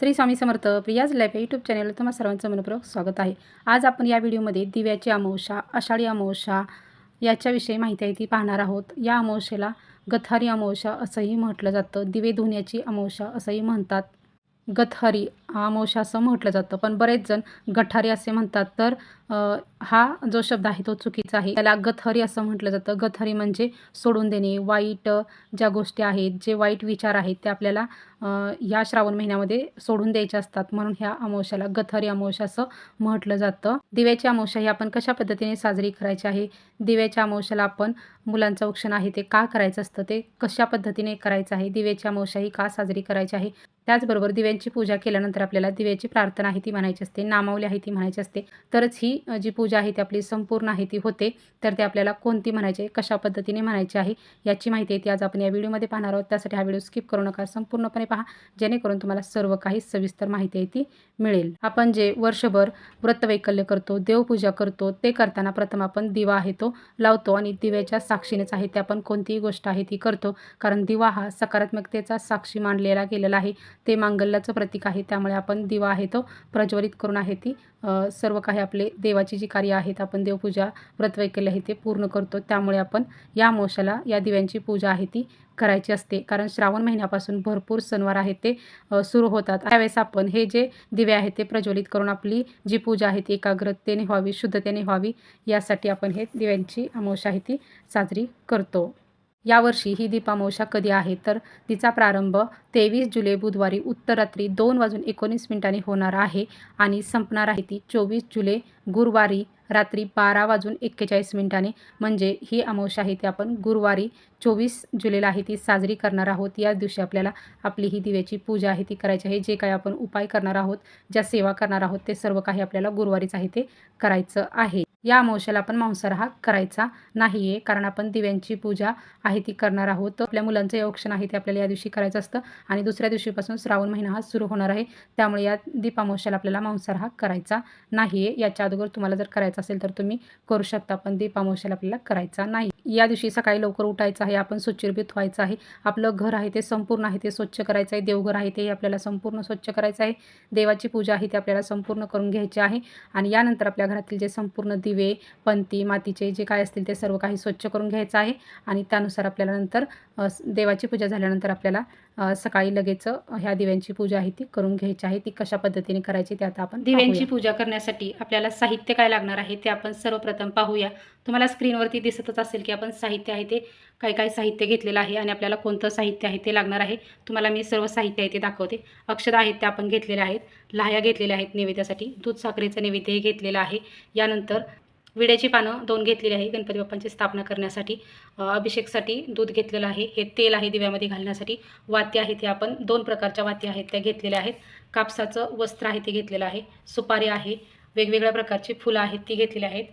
Shri Swami Samarth Priya's life या YouTube चॅनलला तुम्हा सर्वांचं मनपूर्वक स्वागत आहे. आज आपण या व्हिडिओमध्ये दिव्याची अमावस्या आषाढी अमावस्या याच्याविषयी माहिती आहे ती पाहणार आहोत. या अमावस्येला गथारी अमावस्या असंही म्हटलं जातं. दिवे धुण्याची अमावस्या असंही म्हणतात. गथारी अमावस्या असं म्हटलं जातं. पण बरेच जण गठारी असे म्हणतात. तर हा जो शब्द आहे तो चुकीचा आहे. त्याला गथारी असं म्हटलं जातं. गथारी म्हणजे सोडून देणे वाईट ज्या गोष्टी आहेत जे वाईट विचार आहेत ते आपल्याला या श्रावण महिन्यामध्ये सोडून द्यायचे असतात. म्हणून ह्या अमावश्याला गथारी अमावश्या असं म्हटलं जातं. दिव्याची अमावश्या ही आपण कशा पद्धतीने साजरी करायची आहे? दिव्याच्या अमावश्याला आपण मुलांचं औक्षण आहे ते का करायचं असतं? ते कशा पद्धतीने करायचं आहे? दिव्याची अमावश्या ही का साजरी करायची आहे? त्याचबरोबर दिव्यांची पूजा केल्यानंतर आपल्याला दिव्याची प्रार्थना आहे ती म्हणायची असते नामावली आहे ती म्हणायची असते. तरच ही जी पूजा आहे ती आपली संपूर्ण आहे ती होते. तर ते आपल्याला कोणती म्हणायची आहे कशा पद्धतीने म्हणायची आहे याची माहिती आहे ती आज आपण या व्हिडिओमध्ये पाहणार आहोत. त्यासाठी हा व्हिडिओ स्किप करू नका संपूर्णपणे पहा. जेणेकरून तुम्हाला सर्व काही सविस्तर माहिती आहे ती मिळेल. आपण जे वर्षभर व्रतवैकल्य करतो देवपूजा करतो ते करताना प्रथम आपण दिवा आहे तो लावतो आणि दिव्याच्या साक्षीनेच आहे ते आपण कोणतीही गोष्ट आहे ती करतो. कारण दिवा हा सकारात्मकतेचा साक्षी मानलेला गेलेला आहे. ते मांगल्याचं प्रतीक आहे. त्यामुळे आपण दिवा आहे तो प्रज्वलित करून आहे ती. सर्व काही आपले देवाची जी कार्य आहेत आपण देवपूजा व्रतवैकल्य आहे ते पूर्ण करतो. त्यामुळे आपण या अमावस्याला या दिव्यांची पूजा आहे ती करायची असते. कारण श्रावण महिन्यापासून भरपूर सणवार आहेत ते सुरू होतात. त्यावेळेस आपण हे जे दिवे आहेत ते प्रज्वलित करून आपली जी पूजा आहे ती एकाग्रतेने व्हावी शुद्धतेने व्हावी. यासाठी आपण हे दिव्यांची अमावश्या आहे ती साजरी करतो. यावर्षी ही दीपामावस्या कधी आहे? तर तिचा प्रारंभ तेवीस जुलै बुधवारी उत्तरात्री दोन वाजून एकोणीस मिनिटांनी होणार आहे आणि संपणार आहे ती चोवीस जुलै गुरुवारी रात्री बारा वाजून एक्केचाळीस मिनिटांनी. म्हणजे ही अमावस्या आहे ती आपण गुरुवारी चोवीस जुलैला आहे ती साजरी करणार आहोत. या दिवशी आपल्याला आपली ही दिव्याची पूजा आहे ती करायची आहे. जे काही आपण उपाय करणार आहोत ज्या सेवा करणार आहोत ते सर्व काही आपल्याला गुरुवारीच आहे ते करायचं आहे. या अमावस्याला आपण मांसाहार हा करायचा नाही आहे कारण आपण दिव्यांची पूजा आहे ती करणार आहोत. आपल्या मुलांचं औक्षण आहे ते आपल्याला या दिवशी करायचं असतं आणि दुसऱ्या दिवशीपासून श्रावण महिना हा सुरू होणार आहे. त्यामुळे या दीपामावस्याला आपल्याला मांसाहार हा करायचा नाही आहे याच्या अगोदर तुम्हाला जर करायचा असेल तर तुम्ही करू शकता पण दीपामावस्याला आपल्याला करायचा नाही. या दिवशी सकाळी लवकर उठायचं आहे आपण सुचिरभूत व्हायचं आहे. आपलं घर आहे ते संपूर्ण आहे ते स्वच्छ करायचं आहे. देवघर आहे ते आपल्याला संपूर्ण स्वच्छ करायचं आहे. देवाची पूजा आहे ती आपल्याला संपूर्ण करून घ्यायची आहे. आणि यानंतर आपल्या घरातील जे संपूर्ण दिव पंती मातीचे जे काय असतील ते सर्व काही स्वच्छ करून घ्यायचं आहे. आणि त्यानुसार आपल्याला नंतर देवाची पूजा झाल्यानंतर आपल्याला सकाळी लगेच ह्या दिव्यांची पूजा आहे ती करून घ्यायची आहे. ती कशा पद्धतीने करायची ते आता आपण दिव्यांची पूजा करण्यासाठी आपल्याला साहित्य काय लागणार आहे ते आपण सर्वप्रथम पाहूया. तुम्हाला स्क्रीनवरती दिसतच असेल की आपण साहित्य आहे ते काय काय साहित्य घेतलेलं आहे आणि आपल्याला कोणतं साहित्य आहे ते लागणार आहे. तुम्हाला मी सर्व साहित्य आहे ते दाखवते. अक्षर आहेत ते आपण घेतलेले आहेत. लाह्या घेतलेल्या आहेत नैवेद्यासाठी. दूध साखरेचं नैवेद्य हे घेतलेलं आहे. यानंतर विड्याची पानं दोन घेतलेली आहे गणपती बाप्पांची स्थापना करण्यासाठी. अभिषेकसाठी दूध घेतलेलं आहे हे तेल आहे दिव्यामध्ये घालण्यासाठी. वात्या आहेत हे आपण दोन प्रकारच्या वात्या आहेत त्या घेतलेल्या आहेत. कापसाचं वस्त्र आहे ते घेतलेलं आहे सुपारी आहे वेगवेगळ्या प्रकारची फुलं आहेत ती घेतलेली आहेत.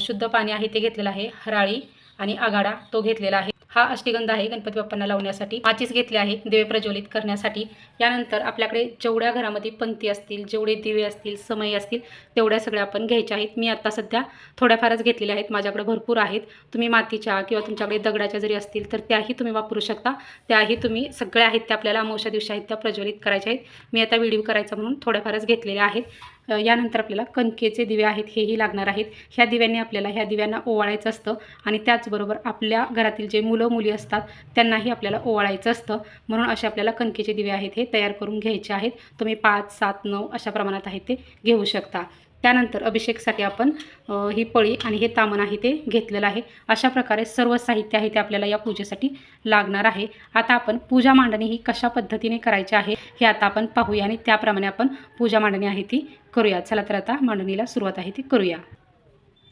शुद्ध पाणी आहे ते घेतलेलं आहे हराळी आणि आगाडा तो घेतलेला आहे. हा अष्टिगंध आहे. गणपती बाप्पांना लावण्यासाठी माचीस घेतले आहे. दिवे प्रज्वलित करण्यासाठी. यानंतर आपल्याकडे जेवढ्या घरामध्ये पंथी असतील जेवढे दिवे असतील समय असतील तेवढ्या सगळ्या आपण घ्यायच्या आहेत. मी आता सध्या थोड्याफारच घेतलेल्या आहेत. माझ्याकडे भरपूर आहेत. तुम्ही मातीच्या किंवा तुमच्याकडे दगडाच्या जरी असतील तर त्याही तुम्ही वापरू शकता. त्याही तुम्ही सगळ्या आहेत त्या आपल्याला अमावश्या दिवशी आहेत त्या प्रज्वलित करायच्या आहेत. मी आता व्हिडिओ करायचा म्हणून थोड्याफारच घेतलेल्या आहेत. यानंतर आपल्याला कणकेचे दिवे आहेत हेही लागणार आहेत. ह्या दिव्यांनी आपल्याला ह्या दिव्यांना ओवाळायचं असतं आणि त्याचबरोबर आपल्या घरातील जे मुलं मुली असतात त्यांनाही आपल्याला ओवाळायचं असतं. म्हणून असे आपल्याला कणकेचे दिवे आहेत हे तयार करून घ्यायचे आहेत. तुम्ही पाच सात नऊ अशा प्रमाणात आहेत ते घेऊ शकता. त्यानंतर अभिषेकसाठी आपण ही पळी आणि हे तामण आहे ते घेतलेलं आहे. अशा प्रकारे सर्व साहित्य आहे ते आपल्याला या पूजेसाठी लागणार आहे. आता आपण पूजा मांडणी ही कशा पद्धतीने करायची आहे हे आता आपण पाहूया आणि त्याप्रमाणे आपण पूजा मांडणी आहे ती करूया. चला तर आता मांडणीला सुरुवात आहे ती करूया.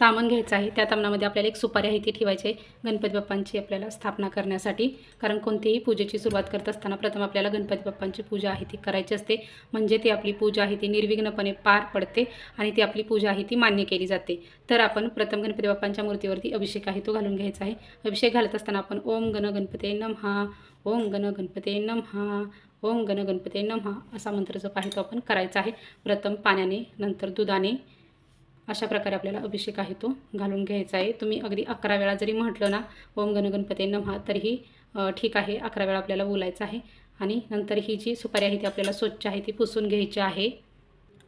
तामण घ्यायचं आहे. त्या तामणामध्ये आपल्याला एक सुपारी आहे ती ठेवायची आहे. गणपती बाप्पांची आपल्याला स्थापना करण्यासाठी. कारण कोणतीही पूजेची सुरुवात करत असताना प्रथम आपल्याला गणपती बाप्पांची पूजा आहे ती करायची असते. म्हणजे ती आपली पूजा आहे ती निर्विघ्नपणे पार पडते आणि ती आपली पूजा आहे ती मान्य केली जाते. तर आपण प्रथम गणपती बाप्पांच्या मूर्तीवरती अभिषेक आहे तो घालून घ्यायचा आहे. अभिषेक घालत असताना आपण ओम गण गणपते नमहा ओम गण गणपते नमहा ओम गण गणपते नमहा असा मंत्र जप आहे तो आपण करायचा आहे. प्रथम पाण्याने नंतर दुधाने अशा प्रकारे आपल्याला अभिषेक आहे तो घालून घ्यायचा आहे. तुम्ही अगदी अकरा वेळा जरी म्हटलं ना ओम गण गणपते नमहा तरीही ठीक आहे अकरा वेळा आपल्याला बोलायचं आहे. आणि नंतर ही जी सुपारी आहे ती आपल्याला स्वच्छ आहे ती पुसून घ्यायची आहे.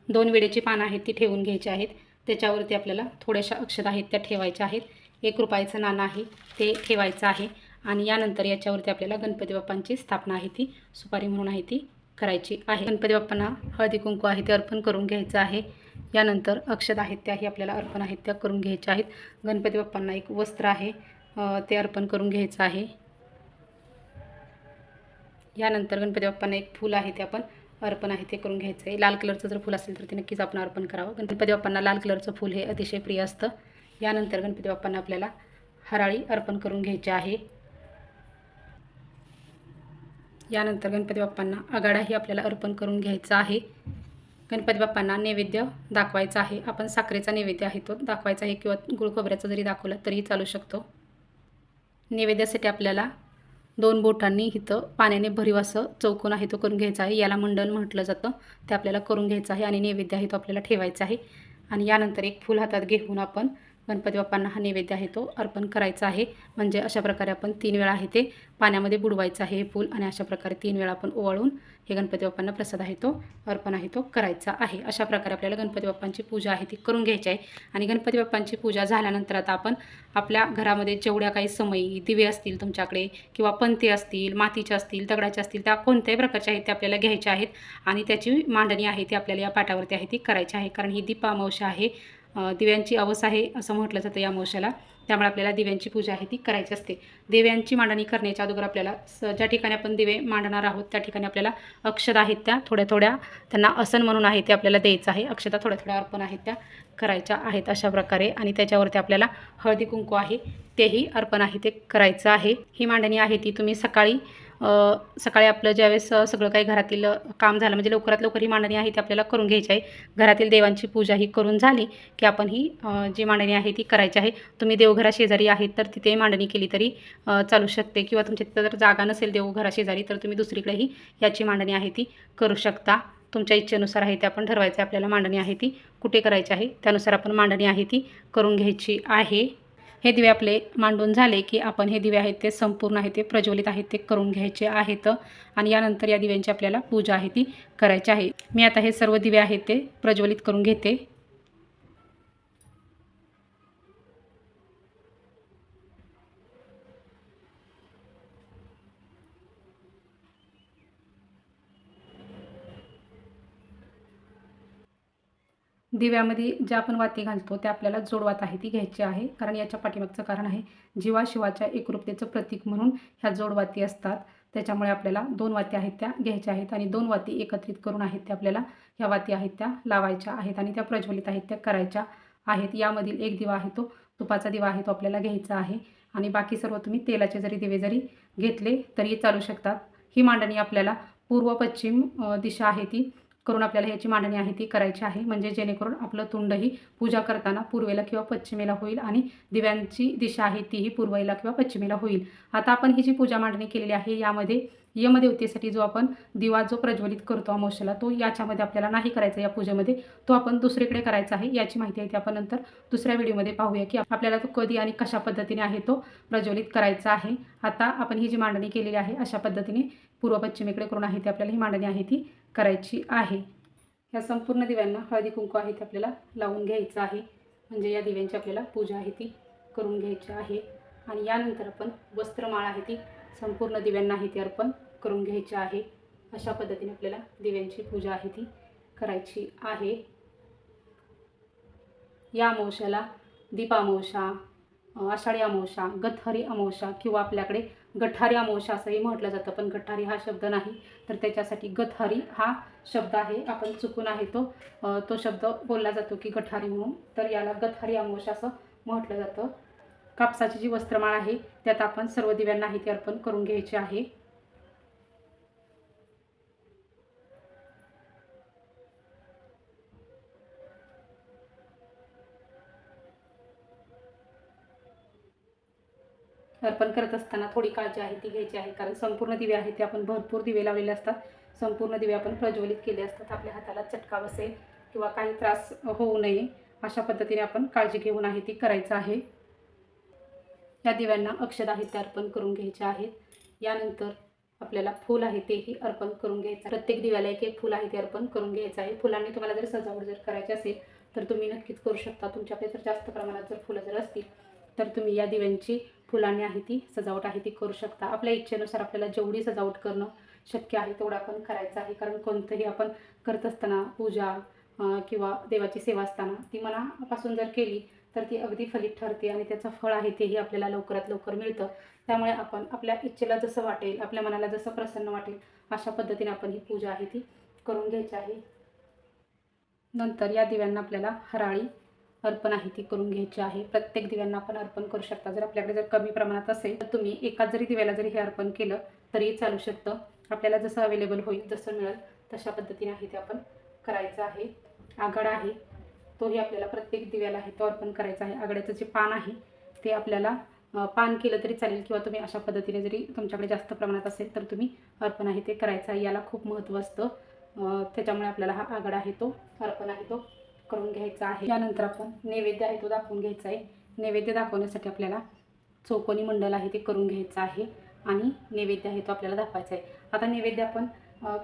दोन वेळेची पानं आहेत ती ठेवून घ्यायची आहेत. त्याच्यावरती आपल्याला थोड्याशा अक्षर आहेत त्या ठेवायच्या आहेत. एक रुपयाचं नाणं आहे ते ठेवायचं आहे. आणि यानंतर याच्यावरती आपल्याला गणपती बाप्पांची स्थापना आहे ती सुपारी म्हणून आहे ती करायची आहे. गणपती बाप्पांना हळदी कुंकू आहे ते अर्पण करून घ्यायचं आहे. यानंतर अक्षत आहेत त्याही आपल्याला अर्पण आहेत त्या करून घ्यायच्या आहेत. गणपती बाप्पांना एक वस्त्र आहे. ते अर्पण करून घ्यायचं आहे. यानंतर गणपती बाप्पांना एक फूल आहे ते आपण अर्पण आहे ते करून घ्यायचं आहे. लाल कलरचं जर फूल असेल तर ते नक्कीच आपण अर्पण करावं. गणपती बाप्पांना लाल कलरचं फूल हे अतिशय प्रिय असतं. यानंतर गणपती बाप्पांना आपल्याला हराळी अर्पण करून घ्यायची आहे. यानंतर गणपती बाप्पांना आगाडाही आपल्याला अर्पण करून घ्यायचा आहे. गणपती बाप्पांना नैवेद्य दाखवायचा आहे. आपण साखरेचा नैवेद्य आहे तो दाखवायचा आहे किंवा गुळ खोबऱ्याचा जरी दाखवला तरीही चालू शकतो. नैवेद्यासाठी आपल्याला दोन बोटांनी इथं पाण्याने भरीव असं चौकोन आहे तो करून घ्यायचा आहे. याला मंडल म्हटलं जातं. ते आपल्याला करून घ्यायचं आहे आणि नैवेद्य आहे तो आपल्याला ठेवायचा आहे. आणि यानंतर एक फूल हातात घेऊन आपण गणपती बाप्पांना हा नैवेद्य आहे तो अर्पण करायचा आहे. म्हणजे अशा प्रकारे आपण तीन वेळा आहे ते पाण्यामध्ये बुडवायचं आहे हे फूल आणि अशा प्रकारे तीन वेळा आपण ओवाळून हे गणपती बाप्पांना प्रसाद आहे तो अर्पण आहे तो करायचा आहे. अशा प्रकारे आपल्याला गणपती बाप्पांची पूजा आहे ती करून घ्यायची आहे. आणि गणपती बाप्पांची पूजा झाल्यानंतर आता आपण आपल्या घरामध्ये जेवढ्या काही समयी दिवे असतील तुमच्याकडे किंवा पंते असतील मातीचे असतील दगडाचे असतील त्या कोणत्याही प्रकारचे आहेत ते आपल्याला घ्यायचे आहेत. आणि त्याची मांडणी आहे ती आपल्याला या पाटावरती आहे ती करायची आहे. कारण ही दीपामावशा आहे. दिव्यांची अवस आहे असं म्हटलं जातं या अमावस्याला त्यामुळे आपल्याला दिव्यांची पूजा आहे ती करायची असते. दिव्यांची मांडणी करण्याच्या अगोदर आपल्याला स ज्या ठिकाणी आपण दिवे मांडणार आहोत त्या ठिकाणी आपल्याला अक्षता आहेत त्या थोड्या थोड्या त्यांना आसन म्हणून आहे ते आपल्याला द्यायचं आहे. अक्षता थोड्या थोड्या अर्पण आहेत त्या करायच्या आहेत अशा प्रकारे आणि त्याच्यावरती आपल्याला हळदी कुंकू आहे तेही अर्पण आहे ते करायचं आहे. ही मांडणी आहे ती तुम्ही सकाळी सकाळी आपलं ज्यावेळेस सगळं काही घरातील काम झालं म्हणजे लवकरात लवकर ही मांडणी आहे ती आपल्याला करून घ्यायची आहे. घरातील देवांची पूजा ही करून झाली की आपण ही जी मांडणी आहे ती करायची आहे. तुम्ही देवघराशेजारी आहेत तर तिथे मांडणी केली तरी चालू शकते. किंवा तुमच्या तिथं जर जागा नसेल देवघराशेजारी तर तुम्ही दुसरीकडेही याची मांडणी आहे ती करू शकता. तुमच्या इच्छेनुसार आहे ते आपण ठरवायचं आहे आपल्याला मांडणी आहे ती कुठे करायची आहे. त्यानुसार आपण मांडणी आहे ती करून घ्यायची आहे. हे दिवे आपले मांडून झाले की आपण हे दिवे आहेत ते संपूर्ण आहे ते प्रज्वलित आहेत ते करून घ्यायचे आहेत. आणि यानंतर या दिव्यांची आपल्याला पूजा आहे ती करायची आहे. मी आता हे सर्व दिवे आहेत ते प्रज्वलित करून घेते. दिव्यामध्ये ज्या आपण वाती घालतो त्या आपल्याला जोडवात आहे ती घ्यायची आहे. कारण याच्या पाठीमागचं कारण आहे जीवाशिवाच्या एकरूपतेचं प्रतीक म्हणून ह्या जोडवाती असतात. त्याच्यामुळे आपल्याला दोन वाती आहेत त्या घ्यायच्या आहेत आणि दोन वाती एकत्रित करून आहेत त्या आपल्याला ह्या वाती आहेत त्या लावायच्या आहेत आणि त्या प्रज्वलित आहेत त्या करायच्या आहेत. यामधील एक दिवा आहे तो तुपाचा दिवा आहे तो आपल्याला घ्यायचा आहे. आणि बाकी सर्व तुम्ही तेलाचे जरी दिवे जरी घेतले तरी चालू शकतात. ही मांडणी आपल्याला पूर्व पश्चिम दिशा आहे ती. करून आपल्याला याची मांडणी आहे ती करायची आहे. म्हणजे जेणेकरून आपलं तुंडही पूजा करताना पूर्वेला किंवा पश्चिमेला होईल आणि दिव्यांची दिशा आहे तीही पूर्वेला किंवा पश्चिमेला होईल. आता आपण ही जी पूजा मांडणी केलेली आहे यामध्ये यमदेवतेसाठी जो आपण दिवा जो प्रज्वलित करतो अमावश्याला तो याच्यामध्ये आपल्याला नाही करायचा. या पूजेमध्ये तो आपण दुसरीकडे करायचा आहे याची माहिती आहे ती आपण नंतर दुसऱ्या व्हिडिओमध्ये पाहूया की आपल्याला तो कधी आणि कशा पद्धतीने आहे तो प्रज्वलित करायचा आहे. आता आपण ही जी मांडणी केलेली आहे अशा पद्धतीने पूर्व पश्चिमेकडे करून आहे ती आपल्याला ही मांडणी आहे ती करायची आहे. या संपूर्ण दिव्यांना हळदी कुंकू आहे ते आपल्याला लावून घ्यायचं आहे. म्हणजे या दिव्यांची आपल्याला पूजा आहे ती करून घ्यायची आहे. आणि यानंतर आपण वस्त्रमाळ आहे ती संपूर्ण दिव्यांना आहे ती अर्पण करून घ्यायची आहे. अशा पद्धतीने आपल्याला दिव्यांची पूजा आहे ती करायची आहे. या अमावश्याला दीपामावशा आषाढी अमावस्या गथहरी अमावस्या किंवा आपल्याकडे गठारी अमावस्या असंही म्हटलं जातं. पण गठारी हा शब्द नाही तर त्याच्यासाठी गथहरी हा शब्द आहे. आपण चुकून आहे तो तो शब्द बोलला जातो की गठारी म्हणून. तर याला गथारी अमावस्या असं म्हटलं जातं. कापसाची जी वस्त्रमाळ आहे त्यात आपण सर्व दिव्यांना आहे ती अर्पण करून घ्यायची आहे. अर्पण करत असताना थोडी काळजी आहे ती घ्यायची आहे. कारण संपूर्ण दिवे आहेत ते आपण भरपूर दिवे लावलेले असतात. संपूर्ण दिवे आपण प्रज्वलित केले असतात. आपल्या हाताला चटका बसेल किंवा काही त्रास होऊ नये अशा पद्धतीने आपण काळजी घेऊन आहे ती करायचं आहे. या दिव्यांना अक्षद आहेत ते अर्पण करून घ्यायचे आहेत यानंतर आपल्याला फूल आहे तेही अर्पण करून घ्यायचं. प्रत्येक दिव्याला एक एक फूल आहे ते अर्पण करून घ्यायचं आहे. फुलांनी तुम्हाला जर सजावट जर करायची असेल तर तुम्ही नक्कीच करू शकता. तुमच्याकडे जर जास्त प्रमाणात जर फुलं जर असतील तर तुम्ही या दिव्यांची फुलांनी आहे ती सजावट आहे ती करू शकता. आपल्या इच्छेनुसार आपल्याला जेवढी सजावट करणं शक्य आहे तेवढं आपण करायचं आहे. कारण कोणतंही आपण करत असताना पूजा किंवा देवाची सेवा असताना ती मनापासून जर केली तर ती अगदी फलित ठरते आणि त्याचं फळ आहे तेही आपल्याला लवकरात लवकर मिळतं. त्यामुळे आपण आपल्या इच्छेला जसं वाटेल आपल्या मनाला जसं प्रसन्न वाटेल अशा पद्धतीने आपण ही पूजा आहे ती करून घ्यायची आहे. नंतर या दिव्यांना आपल्याला हराळी अर्पण आहे ती करून घ्यायची आहे. प्रत्येक दिव्यांना आपण अर्पण करू शकता. जर आपल्याकडे जर कमी प्रमाणात असेल तर तुम्ही एकाच जरी दिव्याला जरी हे अर्पण केलं तरीही चालू शकतं. आपल्याला जसं अवेलेबल होईल जसं मिळेल. तशा पद्धतीने आहे ते आपण करायचं आहे. आघाड आहे. तोही आपल्याला प्रत्येक दिव्याला आहे तो अर्पण करायचा आहे. आघाड्याचं जे पान आहे ते आपल्याला पान केलं तरी चालेल किंवा तुम्ही अशा पद्धतीने जरी तुमच्याकडे जास्त प्रमाणात असेल तर तुम्ही अर्पण आहे ते करायचं आहे. याला खूप महत्त्व असतं. त्याच्यामुळे आपल्याला हा आघाड आहे तो अर्पण आहे तो. करून घ्यायचा आहे. यानंतर आपण नैवेद्य आहे तो दाखवून घ्यायचा आहे. नैवेद्य दाखवण्यासाठी आपल्याला चौकोनी मंडल आहे ते करून घ्यायचं आहे आणि नैवेद्य आहे तो आपल्याला दाखवायचा आहे. आता नैवेद्य आपण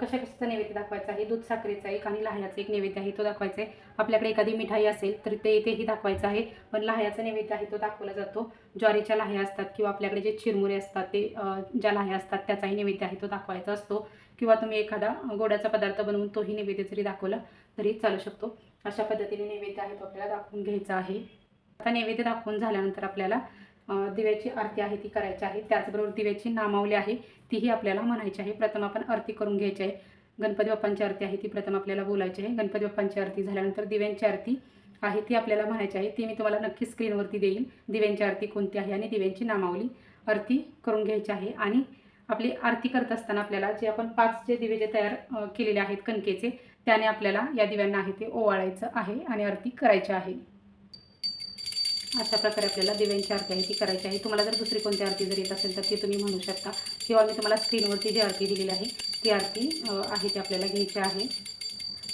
कशा कशाचा नैवेद्य दाखवायचा आहे? दूध साखरेचा एक आणि लहायाचा एक नैवेद्य आहे तो दाखवायचा आहे. आपल्याकडे एखादी मिठाई असेल तर ते तेही दाखवायचं आहे. पण लहायाचा नैवेद्य आहे तो दाखवला जातो. ज्वारीच्या लाह्या असतात किंवा आपल्याकडे जे चिरमुरे असतात ते ज्या लाह्या असतात त्याचाही नैवेद्य आहे तो दाखवायचा असतो. किंवा तुम्ही एखादा गोड्याचा पदार्थ बनवून तोही नैवेद्य जरी दाखवला तरी चालू शकतो. अशा पद्धतीने नैवेद्य आहे तो आपल्याला दाखवून घ्यायचा आहे. आता नैवेद्य दाखवून झाल्यानंतर आपल्याला दिव्याची आरती आहे ती करायची आहे. त्याचबरोबर दिव्याची नामावली आहे तीही आपल्याला म्हणायची आहे. प्रथम आपण आरती करून घ्यायची आहे. गणपती बाप्पांची आरती आहे ती प्रथम आपल्याला बोलायची आहे. गणपती बाप्पांची आरती झाल्यानंतर दिव्यांची आरती आहे ती आपल्याला म्हणायची आहे. ती मी तुम्हाला नक्की स्क्रीनवरती देईल. दिव्यांची आरती कोणती आहे आणि दिव्यांची नामावली आरती करून घ्यायची आहे. आणि आपली आरती करत असताना आपल्याला जे आपण पाच जे दिवे जे तयार केलेले आहेत कणकेचे त्याने आपल्याला या दिव्यांना आहे ते ओवाळायचं आहे आणि आरती करायची आहे. अशा प्रकारे आपल्याला दिव्यांची आरती आहे ती करायची आहे. तुम्हाला जर दुसरी कोणती आरती जर येत असेल तर ती तुम्ही म्हणू शकता. किंवा मी तुम्हाला स्क्रीनवरती जी आरती दिलेली आहे ती आरती आहे ती आपल्याला घ्यायची आहे.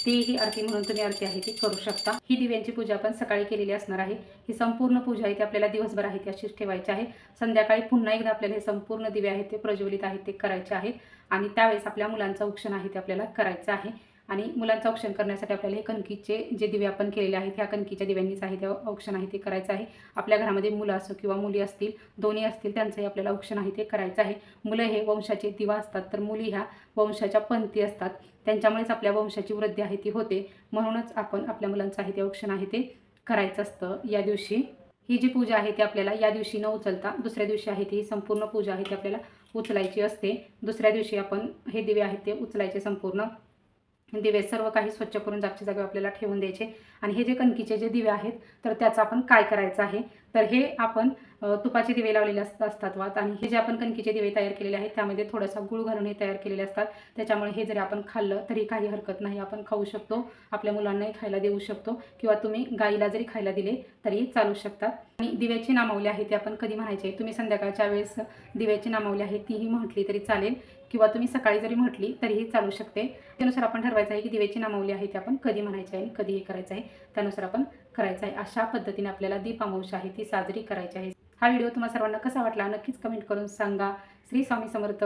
तीही आरती म्हणून तुम्ही आरती आहे ती करू शकता. ही दिव्यांची पूजा आपण सकाळी केलेली असणार आहे. ही संपूर्ण पूजा आहे ती आपल्याला दिवसभर आहे ती अशीच ठेवायची आहे. संध्याकाळी पुन्हा एकदा आपल्याला हे संपूर्ण दिवे आहेत ते प्रज्वलित आहेत ते करायचे आहे. आणि त्यावेळेस आपल्या मुलांचं औक्षण आहे ते आपल्याला करायचं आहे. आणि मुलांचं औक्षण करण्यासाठी आपल्याला हे कणकीचे जे दिवे आपण केलेले आहेत ह्या कणकीच्या दिव्यांनीच आहे ते औक्षण आहे ते करायचं आहे. आपल्या घरामध्ये मुलं असो किंवा मुली असतील दोन्ही असतील त्यांचंही आपल्याला औक्षण आहे ते करायचं आहे. मुलं हे वंशाचे दिवा असतात तर मुली ह्या वंशाच्या पंथी असतात. त्यांच्यामुळेच आपल्या वंशाची वृद्धी आहे ती होते. म्हणूनच आपण आपल्या मुलांचं आहे ते औक्षण आहे ते करायचं असतं या दिवशी. ही जी पूजा आहे ती आपल्याला या दिवशी न उचलता दुसऱ्या दिवशी आहे ती संपूर्ण पूजा आहे ती आपल्याला उचलायची असते. दुसऱ्या दिवशी आपण हे दिवे आहेत ते उचलायचे संपूर्ण. म्हणजे दिवे सर्व काही स्वच्छ करून जागच्या जागेवर आपल्याला ठेवून द्यायचे. आणि हे जे कणकीचे जे दिवे आहेत तर त्याचं आपण काय करायचं आहे? तर हे आपण तुपाचे दिवे लावलेले असत असतात वात आणि हे जे आपण कणकीचे दिवे तयार केलेले आहेत त्यामध्ये थोडासा गुळ घालून हे तयार केलेले असतात. त्याच्यामुळे हे जरी आपण खाल्लं तरी काही हरकत नाही. आपण खाऊ शकतो. आपल्या मुलांनाही खायला देऊ शकतो. किंवा तुम्ही गाईला जरी खायला दिले तरी चालू शकतात. आणि दिव्याची नामावली आहे ती आपण कधी म्हणायचे तुम्ही संध्याकाळच्या वेळेस दिव्याची नामावली आहे तीही म्हटली तरी चालेल. किंवा तुम्ही सकाळी जरी म्हटली तरीही चालू शकते. त्यानुसार आपण ठरवायचं आहे की दिव्याची नामावली आहे ती आपण कधी म्हणायची आहे आणि कधी हे करायचं आहे. त्यानुसार आपण करायचं आहे. अशा पद्धतीने आपल्याला दीप आहे ती साजरी करायची आहे. हा व्हिडिओ तुम्हाला सर्वांना कसा वाटला नक्कीच कमेंट करून सांगा. श्री स्वामी समर्थ.